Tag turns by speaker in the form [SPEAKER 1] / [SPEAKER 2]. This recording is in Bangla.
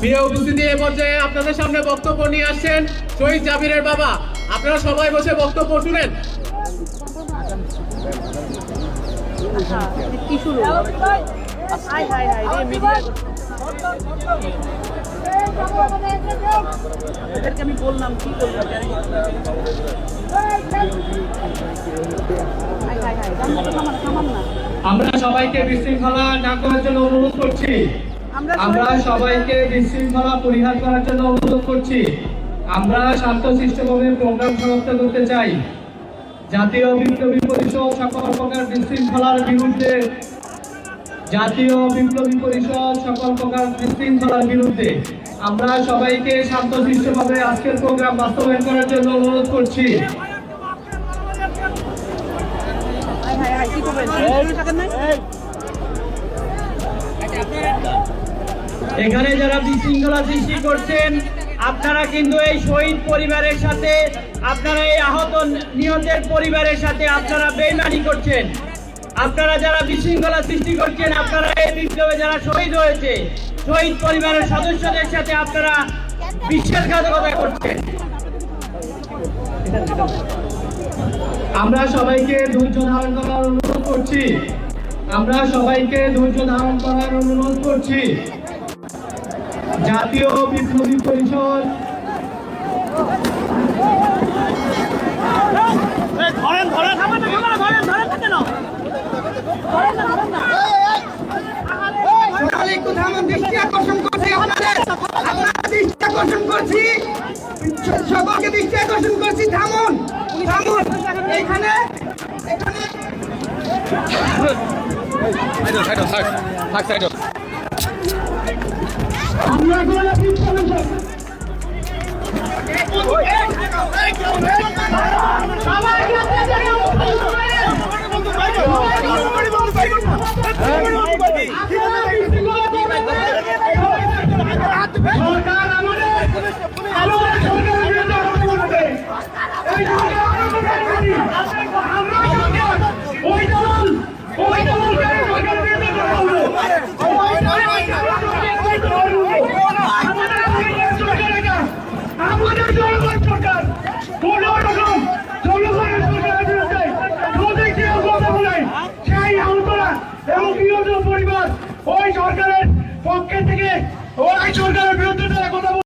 [SPEAKER 1] প্রিয় উপস্থিতি এ পর্যায়ে আপনাদের সামনে বক্তব্য নিয়ে আসছেন শহীদ জাবিরের বাবা আপনারা সবাই বসে বক্তব্য শুনেন
[SPEAKER 2] মিডিয়া এদেরকে আমি বললাম কি বলব না
[SPEAKER 3] আমরা সবাইকে বিশৃঙ্খলা না করার জন্য অনুরোধ করছি।
[SPEAKER 2] আমরা
[SPEAKER 3] সবাইকে বিশৃঙ্খলা পরিহার করার জন্য অনুরোধ করছি। আমরা শান্তশিষ্টভাবে প্রোগ্রাম সমাপ্ত করতে চাই। জাতীয় বিপ্লবী পরিষদ সকল প্রকার বিশৃঙ্খলার বিরুদ্ধে জাতীয় বিপ্লবী পরিষদ সকল প্রকার বিশৃঙ্খলার বিরুদ্ধে আমরা সবাইকে শান্তশিষ্টভাবে আজকের প্রোগ্রাম বাস্তবায়ন করার জন্য অনুরোধ করছি। এখানে যারা বিশৃঙ্খলা সৃষ্টি করছেন আপনারা কিন্তু এই শহীদ পরিবারের সাথে আপনারা এই আহত নিহতের পরিবারের সাথে আপনারা বেইমানি করছেন। আপনারা যারা বিশৃঙ্খলা সৃষ্টি করছেন আপনারা এই বিপ্লবে যারা শহীদ হয়েছে শহীদ পরিবারের সদস্যদের সাথে আপনারা বিশ্বাসঘাতকতা করছেন। আমরা সবাইকে ধৈর্য ধারণ করার অনুরোধ করছি। আমরা সবাইকে ধৈর্য ধারণ করার অনুরোধ করছি। জাতীয় বিপ্লবী পরিষদ।
[SPEAKER 2] ধরেন ধরেন। ধরেন ধরেন
[SPEAKER 4] কথা আমার দৃষ্টি আকর্ষণ করছি, আপনাদের। আপনার দৃষ্টি আকর্ষণ করছি। সকলকে দৃষ্টি আকর্ষণ করছি, থামুন থামুন। এখানে এখানে।
[SPEAKER 3] সবাই পরিবার ওই সরকারের
[SPEAKER 4] পক্ষে থেকে ওই সরকারের বিরুদ্ধে কথা